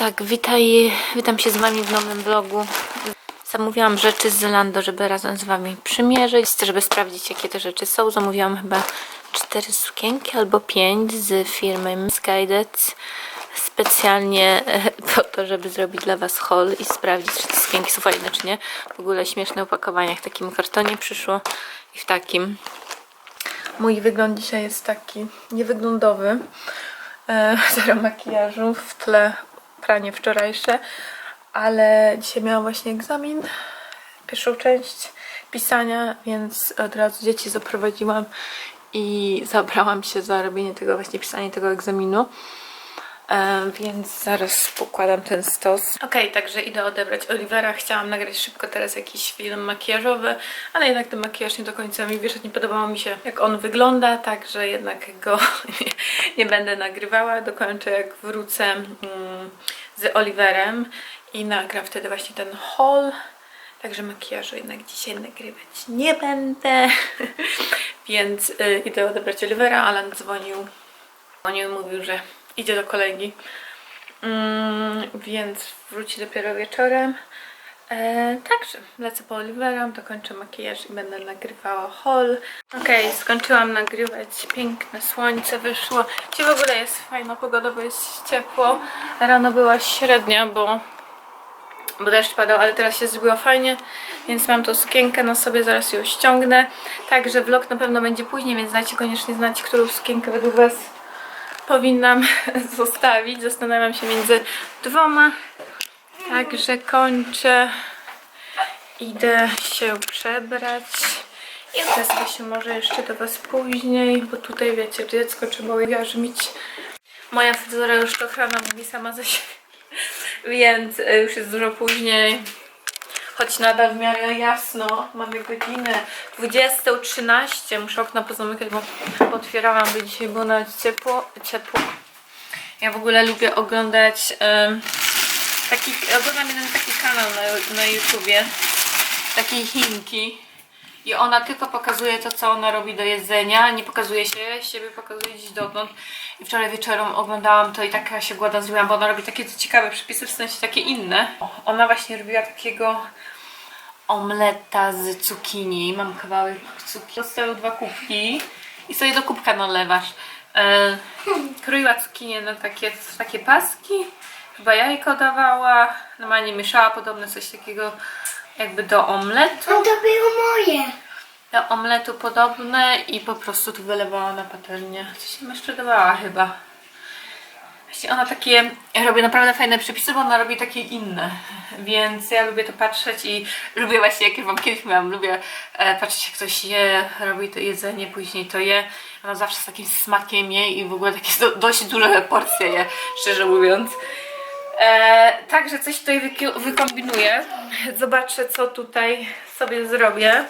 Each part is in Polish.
tak, witaj, witam się z Wami w nowym vlogu. Zamówiłam rzeczy z Zalando, żeby razem z Wami przymierzyć, żeby sprawdzić jakie te rzeczy są. Zamówiłam chyba cztery sukienki albo pięć z firmy Skydec specjalnie e, po to, żeby zrobić dla Was haul i sprawdzić, czy te sukienki są fajne, czy nie. W ogóle śmieszne opakowania w takim kartonie przyszło i w takim. Mój wygląd dzisiaj jest taki niewyglądowy. E, Zero makijażu, w tle pranie wczorajsze, ale dzisiaj miałam właśnie egzamin, pierwszą część pisania, więc od razu dzieci zaprowadziłam i zabrałam się za robienie tego właśnie pisania tego egzaminu. E, więc zaraz pokładam ten stos. Okej, także idę odebrać Olivera. Chciałam nagrać szybko teraz jakiś film makijażowy, ale jednak ten makijaż nie do końca mi wyszedł. Nie podobało mi się, jak on wygląda, także jednak go nie, nie będę nagrywała. Dokończę, jak wrócę mm, z Oliverem i nagram wtedy właśnie ten haul. Także makijażu jednak dzisiaj nagrywać nie będę. Więc y, idę odebrać Olivera. Alan dzwonił. Dzwonił mówił, że idzie do kolegi. Mm, więc wróci dopiero wieczorem. E, także lecę po Olivera, dokończę makijaż i będę nagrywała haul. Okej, skończyłam nagrywać. Piękne słońce wyszło. Dzisiaj w ogóle jest fajna pogoda, bo jest ciepło. Rano była średnia, bo bo deszcz padał, ale teraz się zrobiło fajnie, więc mam tą sukienkę na sobie, zaraz ją ściągnę. Także vlog na pewno będzie później, więc dajcie koniecznie znać, którą sukienkę według Was powinnam zostawić. Zastanawiam się między dwoma. Także kończę. Idę się przebrać. I odezwę się może jeszcze do Was później, bo tutaj wiecie, dziecko trzeba ujarzmić. Moja fryzura już kochana mówi sama za siebie. Więc e, już jest dużo później. Choć nadal w miarę jasno. Mamy godzinę 20.13. Muszę okna pozamykać, bo otwierałam, by dzisiaj było nawet ciepło. ciepło. Ja w ogóle lubię oglądać taki, oglądam jeden taki kanał na, na YouTubie. Takiej Chinki. I ona tylko pokazuje to, co ona robi do jedzenia, nie pokazuje się, siebie pokazuje gdzieś dotąd. I wczoraj wieczorem oglądałam to i taka się głodna zrobiłam, bo ona robi takie ciekawe przepisy, w sensie takie inne. Ona właśnie robiła takiego omleta z cukinii. Mam kawałek cukinii. Zostały dwa kubki i sobie do kubka nalewasz. E, kroiła cukinię na takie, takie paski. Chyba jajko dawała. Normalnie mieszała podobne coś takiego jakby do omletu. No to było moje. Do omletu podobne i po prostu tu wylewała na patelnię. Coś tam jeszcze dawała chyba. Właśnie ona takie robi naprawdę fajne przepisy, bo ona robi takie inne. Więc ja lubię to patrzeć i lubię właśnie, jak wam kiedyś mówiłam, lubię e, patrzeć jak ktoś je, robi to jedzenie, później to je. Ona zawsze z takim smakiem je i w ogóle takie do, dość duże porcje je, szczerze mówiąc. E, także coś tutaj wykombinuję. Zobaczę, co tutaj sobie zrobię.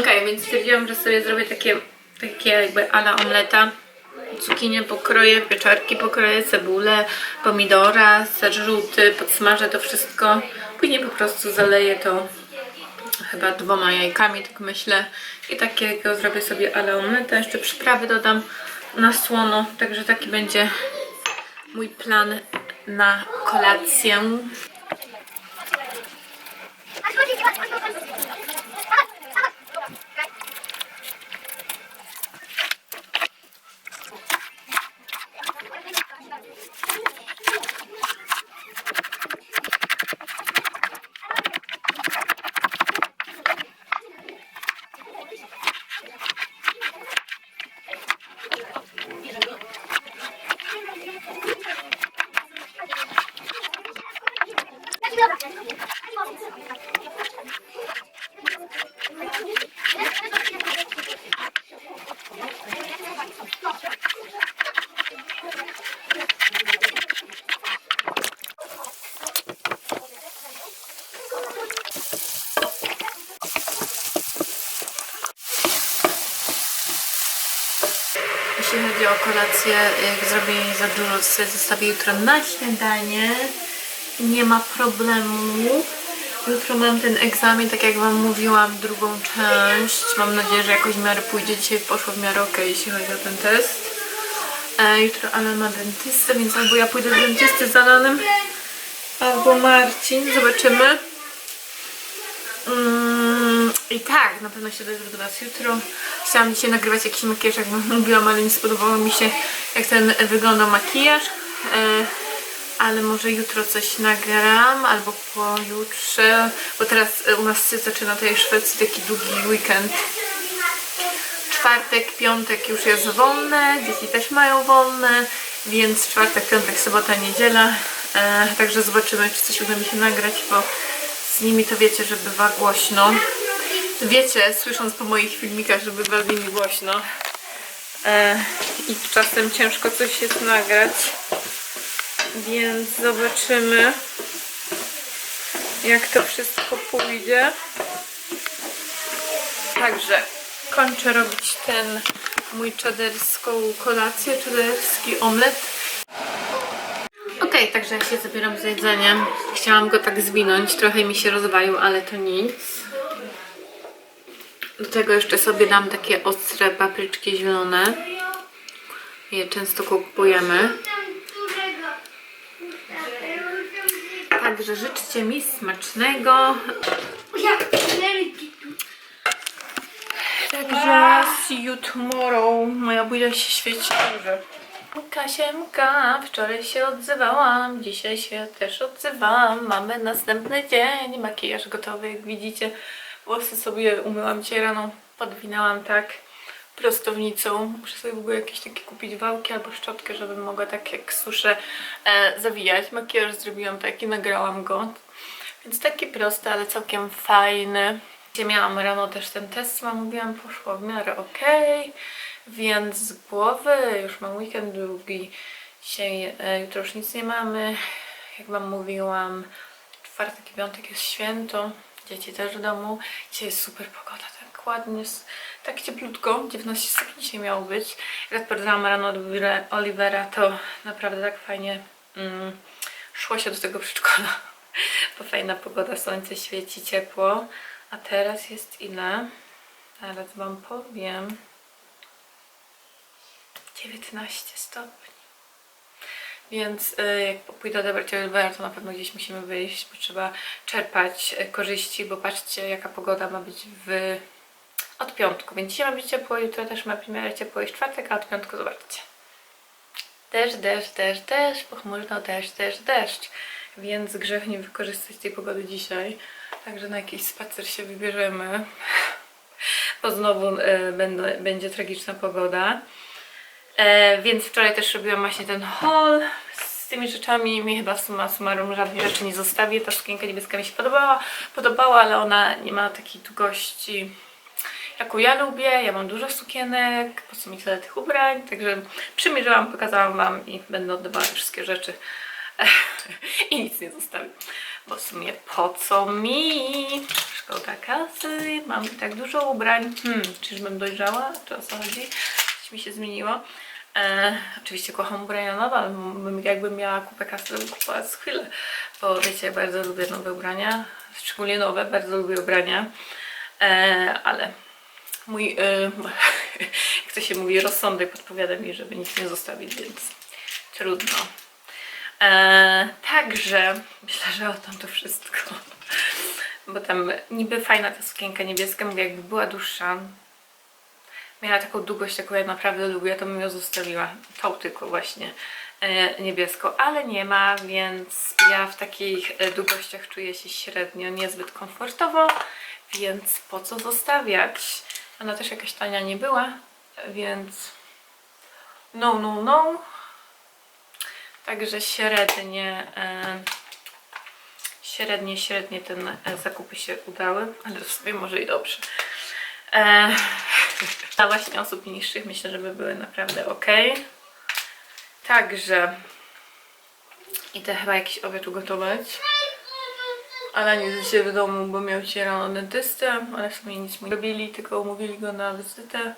Okej, więc stwierdziłam, że sobie zrobię takie, takie jakby ala omleta. Cukinię pokroję, pieczarki pokroję, cebulę, pomidora, ser żółty, podsmażę to wszystko. Później po prostu zaleję to chyba dwoma jajkami, tak myślę. I takiego zrobię sobie ale omleta. Jeszcze przyprawy dodam na słono. Także taki będzie mój plan na kolację. Jeśli chodzi o jak zrobię jej za dużo, to sobie zostawię jutro na śniadanie. Nie ma problemu. Jutro mam ten egzamin, tak jak Wam mówiłam, drugą część. Mam nadzieję, że jakoś w miarę pójdzie. Dzisiaj poszło w miarę ok, jeśli chodzi o ten test. E, jutro Alan ma dentystę, więc albo ja pójdę do dentysty z Alanem, albo Marcin. Zobaczymy. Mm, I tak, na pewno się dojdę do Was jutro. Chciałam dzisiaj nagrywać jakiś makijaż, jak mówiłam, ale nie spodobało mi się, jak ten wygląda makijaż. E, ale może jutro coś nagram, albo pojutrze, bo teraz e, u nas się zaczyna w Szwecji taki długi weekend. Czwartek, piątek już jest wolne, dzieci też mają wolne, więc czwartek, piątek, sobota, niedziela. E, także zobaczymy, czy coś uda mi się nagrać, bo z nimi to wiecie, że bywa głośno. Wiecie, słysząc po moich filmikach, że bywa z nimi głośno. E, I czasem ciężko coś jest nagrać. Więc zobaczymy, jak to wszystko pójdzie. Także kończę robić ten mój czaderską kolację, czaderski omlet. Okej, także ja się zabieram za jedzenie. Chciałam go tak zwinąć, trochę mi się rozwalił, ale to nic. Do tego jeszcze sobie dam takie ostre papryczki zielone. Je często kupujemy. Także życzcie mi smacznego. Także see you tomorrow. Moja buźa się świeci. Kasiemka, wczoraj się odzywałam, dzisiaj się też odzywam. Mamy następny dzień, makijaż gotowy, jak widzicie. Włosy sobie umyłam dzisiaj rano, podwinęłam tak prostownicą. Muszę sobie w ogóle jakieś takie kupić wałki albo szczotkę, żebym mogła tak jak suszę e, zawijać. Makijaż zrobiłam taki, nagrałam go. Więc taki prosty, ale całkiem fajny. Dzisiaj miałam rano też ten test, wam mówiłam, poszło w miarę okej. Więc z głowy już mam weekend długi. Dzisiaj, e, jutro już nic nie mamy. Jak wam mówiłam, czwartek i piątek jest święto. Dzieci też w domu. Dzisiaj jest super pogoda, tak ładnie, tak cieplutko. 19 stopni dzisiaj miało być. Jak odpowiadałam rano od Olivera- to naprawdę tak fajnie mm, szło się do tego przedszkola. Bo fajna pogoda, słońce świeci, ciepło. A teraz jest ile? Zaraz wam powiem. 19 stopni. Więc y, jak pójdę odebrać Olivera, to na pewno gdzieś musimy wyjść, bo trzeba czerpać y, korzyści, bo patrzcie jaka pogoda ma być w... od piątku. Więc dzisiaj ma być ciepło, jutro też ma w ciepło i czwartek, a od piątku zobaczcie. Deszcz, deszcz, deszcz, deszcz, pochmurno, deszcz, deszcz, deszcz. Więc grzech nie wykorzystać tej pogody dzisiaj. Także na jakiś spacer się wybierzemy. Bo znowu y, będzie tragiczna pogoda. E, więc wczoraj też robiłam właśnie ten haul z tymi rzeczami. Mi chyba summa summarum żadnej rzeczy nie zostawię. Ta sukienka niebieska mi się podobała, podobała, ale ona nie ma takiej długości jaką ja lubię. Ja mam dużo sukienek, po co mi tyle tych ubrań. Także przymierzyłam, pokazałam Wam i będę oddawała wszystkie rzeczy. I nic nie zostawię. Bo w sumie po co mi? Szkoda kasy, mam tak dużo ubrań. Hmm, czyżbym dojrzała? Czy o co chodzi? Coś mi się zmieniło. E, oczywiście kocham ubrania nowe, ale bym- jakbym miała kupę kasy, bym kupowała z chwilę. Bo wiecie, bardzo lubię nowe ubrania. Szczególnie nowe, bardzo lubię ubrania. E, ale mój, e, jak to się mówi, rozsądek podpowiada mi, żeby nic nie zostawić, więc trudno. E, także myślę, że o tam to wszystko. Bo tam niby fajna ta sukienka niebieska, mówię, jakby była dłuższa. Miała taką długość, jaką ja naprawdę lubię, to bym ją zostawiła. Tą tylko właśnie e, niebieską, ale nie ma, więc ja w takich e, długościach czuję się średnio niezbyt komfortowo, więc po co zostawiać? Ona też jakaś tania nie była, więc no, no, no. Także średnie, e, średnie, średnie ten zakupy się udały, ale w sobie może i dobrze. Dla właśnie osób niższych myślę, że by były naprawdę ok. Także idę chyba jakiś obiad ugotować. Ale nie jest w domu, bo miał dzisiaj rano dentystę, ale w sumie nic mu nie robili, tylko umówili go na wizytę,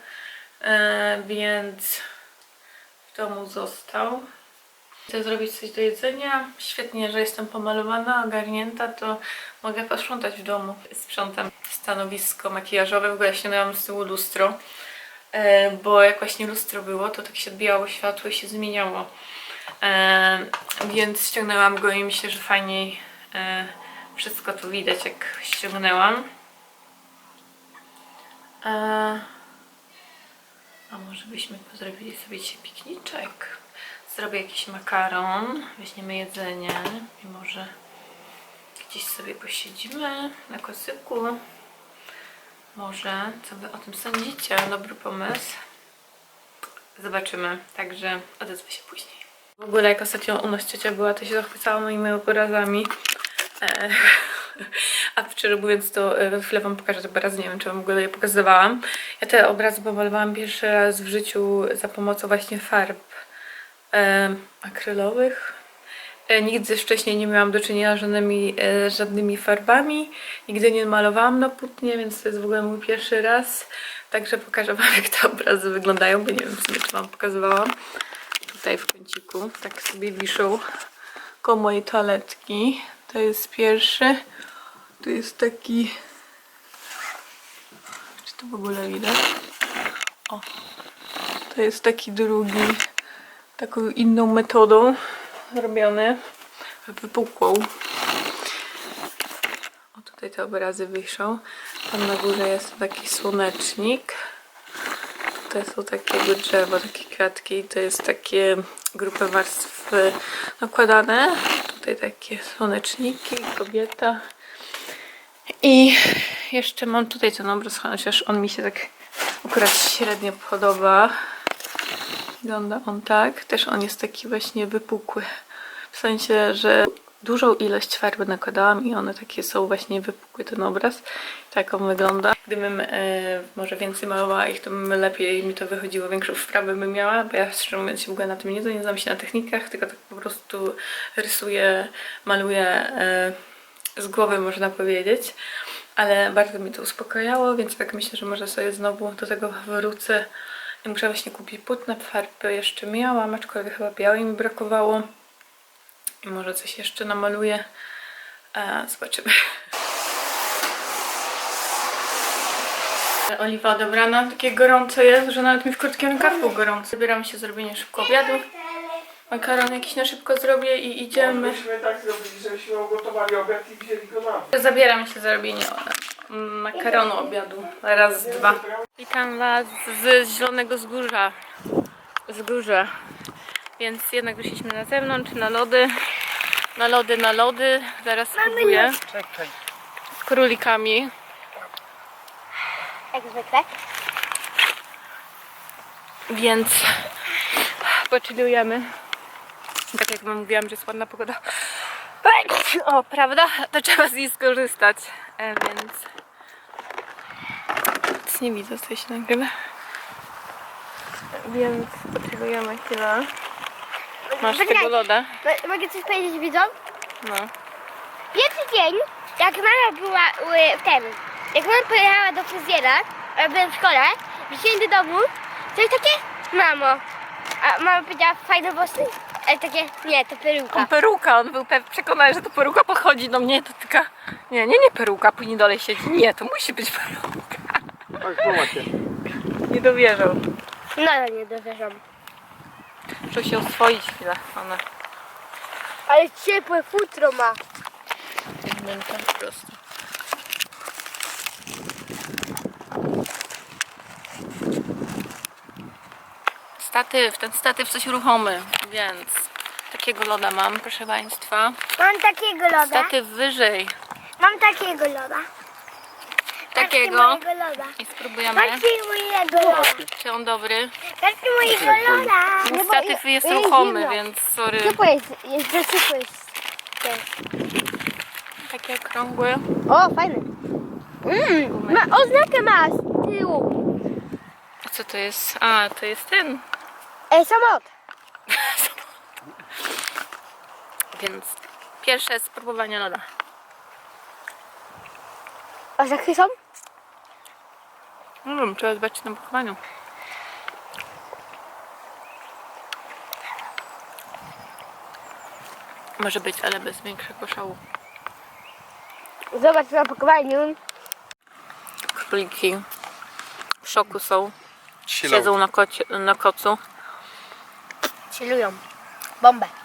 e, więc w domu został. Chcę zrobić coś do jedzenia. Świetnie, że jestem pomalowana, ogarnięta, to mogę posprzątać w domu. Sprzątam stanowisko makijażowe, w ogóle się miałam z tyłu lustro. e, bo jak właśnie lustro było, to tak się odbijało światło i się zmieniało. E, więc ściągnęłam go i myślę, że fajniej e, wszystko tu widać, jak ściągnęłam. A może byśmy zrobili sobie dzisiaj pikniczek? Zrobię jakiś makaron, weźmiemy jedzenie może gdzieś sobie posiedzimy na kocyku. Może, co wy o tym sądzicie? Dobry pomysł. Zobaczymy, także odezwę się później. W ogóle jak ostatnio u nas ciocia była, to się zachwycała moimi obrazami. E, a szczerze mówiąc, to e, chwilę wam pokażę te obrazy, nie wiem czy wam w ogóle je pokazywałam. Ja te obrazy pomalowałam pierwszy raz w życiu za pomocą właśnie farb akrylowych. E, Nigdy wcześniej nie miałam do czynienia z żadnymi, e, żadnymi farbami. Nigdy nie malowałam na płótnie, więc to jest w ogóle mój pierwszy raz. Także pokażę wam jak te obrazy wyglądają, bo nie wiem czy wam pokazywałam. Tutaj w kąciku, tak sobie wiszą koło mojej toaletki. To jest pierwszy. Tu jest taki... Czy to w ogóle widać? O. To jest taki drugi. Taką inną metodą robiony. Wypukłą. O, tutaj te obrazy wiszą. Tam na górze jest taki słonecznik. Tutaj są takiego drzewa, takie kwiatki. i To jest takie grupy warstw y, nakładane. Tutaj takie słoneczniki, kobieta. I jeszcze mam tutaj ten obraz, chociaż on mi się tak akurat średnio podoba. Wygląda on tak. Też on jest taki właśnie wypukły. W sensie, że dużą ilość farby nakładałam i one takie są właśnie wypukły ten obraz. Tak on wygląda. Gdybym e, może więcej malowała ich, to bym lepiej mi to wychodziło, większą wprawę bym miała, bo ja szczerze mówiąc się w ogóle na tym nie znam, nie znam się na technikach, tylko tak po prostu rysuję, maluję e, z głowy można powiedzieć. Ale bardzo mi to uspokajało, więc tak myślę, że może sobie znowu do tego wrócę. Muszę właśnie kupić płótna farby. Jeszcze miałam, aczkolwiek chyba białej mi brakowało. I może coś jeszcze namaluję. E, zobaczymy. Oliwa dobrana, takie gorąco jest, że nawet mi w krótkim rękawku gorąco. Zabieram się zrobienie szybko obiadu. Makaron jakiś na szybko zrobię i idziemy. Myśmy tak zrobili, żebyśmy ugotowali obiad i wzięli go na. Zabieram się za robienie mm, makaronu obiadu. Raz, dwa. Witam Was z Zielonego Wzgórza. Wzgórza. Więc jednak wyszliśmy na zewnątrz, na lody. Na lody, na lody. Zaraz spróbuję. Czekaj. Z królikami. Jak zwykle. Więc poczylujemy. Tak jak wam mówiłam, że jest ładna pogoda. O, prawda? To trzeba z niej skorzystać. E, więc... Nie widzę, co się nagrywa. Więc poczylujemy chwilę. Masz tego Czekaj, loda? mo- Mogę coś powiedzieć widzom? No. Pierwszy dzień, jak mama była y, w tym, jak mama pojechała do fryzjera, a ja byłem w szkole, wróciłem do domu, to jest takie, mamo, a mama powiedziała, fajne włosy, ale takie, nie, to peruka. On peruka, on był przekonany, że to peruka pochodzi do mnie, to tylko... Nie, nie, nie peruka, później dole siedzi. Nie, to musi być peruka. Tak. Nie dowierzał. No, nie dowierzam. Muszę się oswoić chwilę. Ona Ale ciepłe futro ma. Jedynka po prostu. Statyw, ten statyw coś ruchomy, więc takiego loda mam, proszę Państwa. Mam takiego loda. Statyw wyżej, Mam takiego loda. Takiego. Patrzcie mojego loda. I spróbujemy, Patrzcie mojego loda. czy on dobry. Patrzcie mojego loda. Statyw jest ruchomy, więc sorry. Ciepło jest, jest za ciepło jest. Takie okrągłe. O, fajny. Mm, ma oznakę ma z tyłu. A co to jest? A, to jest ten. Ej, samolot. Więc pierwsze spróbowanie loda. Oznaki są? Nie wiem, trzeba zobaczyć na pokowaniu. Może być, ale bez większego szału. Zobacz na pakowaniu. Króliki w szoku są. siedzą na, kocie, na kocu. Chillują. Bombę.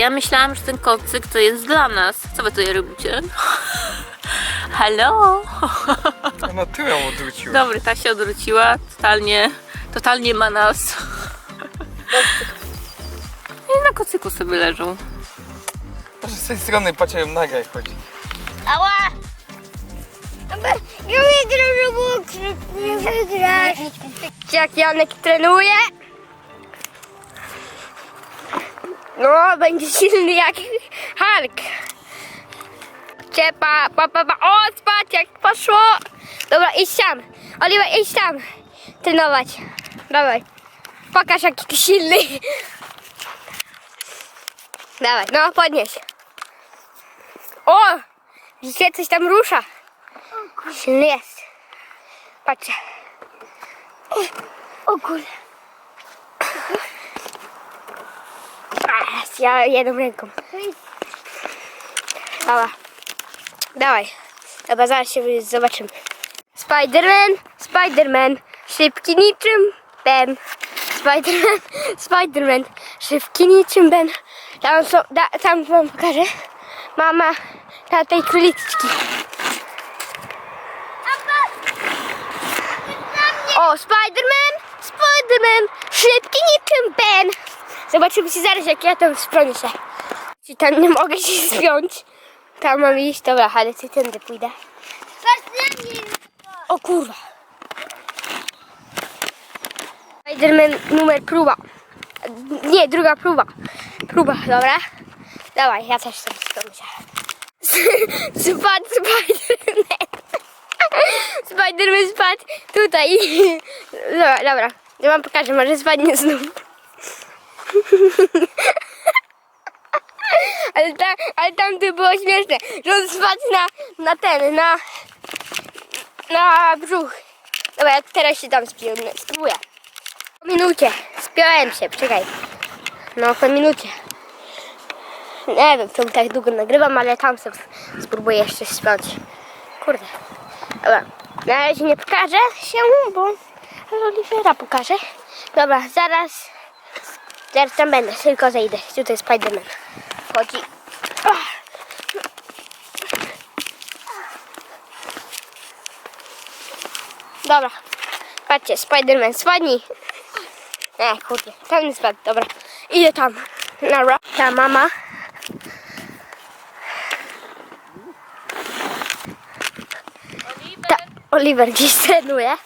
Ja myślałam, że ten kocyk to jest dla nas. Co wy tutaj robicie? Halo? Ona tyłem odwróciła. Dobry, ta się odwróciła. Totalnie, totalnie ma nas. I na kocyku sobie leżą. Może z tej strony patrzyłem naga jak chodzi. Ała! Wygrasz, Robux! Nie wygrasz! Jak Janek trenuje? No, będzie silny jak Hulk. Ciepa, pa, pa, pa. O, spać jak poszło. Dobra, idź tam. Oliwa, idź tam. Trenować. Dawaj. Pokaż jaki ty silny. Dawaj, no podnieś. O! Widzicie, coś tam rusza. Silny jest. Patrzcie. O kurde. Ach, Ja jedną ręką. Dobra. Dawaj. Dobra, zaraz się zobaczymy. Spiderman, Spiderman, szybki niczym Ben. Spiderman, Spiderman, szybki niczym Ben. Tam, są, da, tam wam pokażę. Mama na tej króliczki. O, Spiderman, Spiderman, szybki niczym Ben. Zobaczymy się zaraz, jak ja tam spronię się. Czy tam nie mogę się spiąć. Tam mam iść, dobra, ale ty tędy pójdę. O kurwa. Spiderman numer próba. Nie, druga próba. Próba, dobra. Dawaj, ja też tam się. Spadł Spiderman. Spiderman spadł tutaj. Dobra, dobra. Ja wam pokażę, może spadnie znów. Ale, ta, ale tam to było śmieszne, że on spadł na, na ten, na, na brzuch. Dobra, ja teraz się tam spię, spróbuję. Po minucie, spiąłem się, czekaj. No, po minucie. Nie wiem, czemu tak długo nagrywam, ale tam sobie spróbuję jeszcze spiąć. Kurde. Dobra, na razie nie pokażę się, bo Olivera pokażę. Dobra, zaraz, zaraz tam będę, tylko zejdę. Tutaj Spiderman chodzi. Dobra, patrzcie, Spiderman spadnij. Nie, kurde, tam nie spadł, dobra. Idę tam, na ra. Ta mama. Oliver gdzieś trenuje.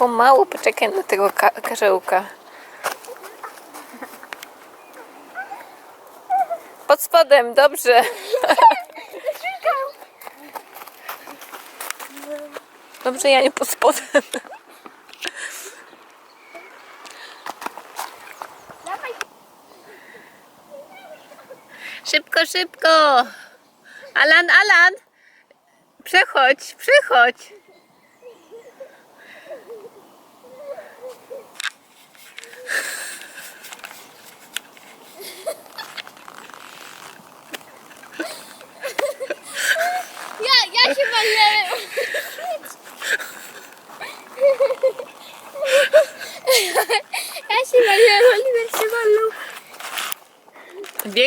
Pomału poczekaj na tego ka- karzełka. Pod spodem, dobrze. Dobrze, ja nie pod spodem. Szybko, szybko! Alan, Alan! Przechodź, przechodź! Ja, ja się walnęłem. Ja się walnęłem, Oliver się walnął.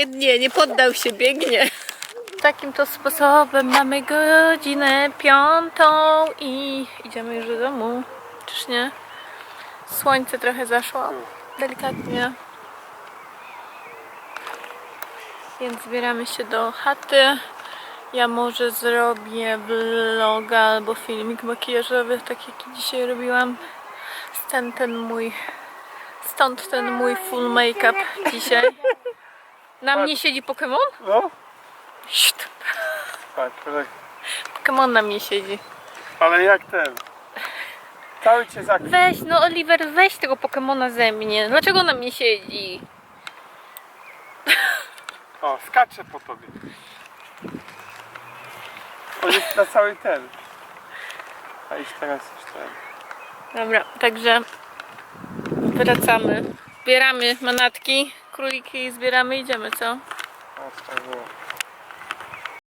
Biegnie, nie poddał się, biegnie. Takim to sposobem mamy godzinę piątą i idziemy już do domu. Czyż nie? Słońce trochę zaszło. Delikatnie. Więc zbieramy się do chaty. Ja może zrobię vloga albo filmik makijażowy, tak jak dzisiaj robiłam. Stąd ten mój, stąd ten mój full make-up dzisiaj. Na mnie siedzi Pokémon? No, Szt, patrz, patrz. Pokémon na mnie siedzi. Ale jak ten? Cały cię zakrył. Weź, no Oliver, weź tego Pokemona ze mnie. Dlaczego na mnie siedzi? O, skacze po tobie. On jest na cały ten. A iść teraz już ten. Dobra, także wracamy. Zbieramy manatki, króliki zbieramy, idziemy, co? O, tak było.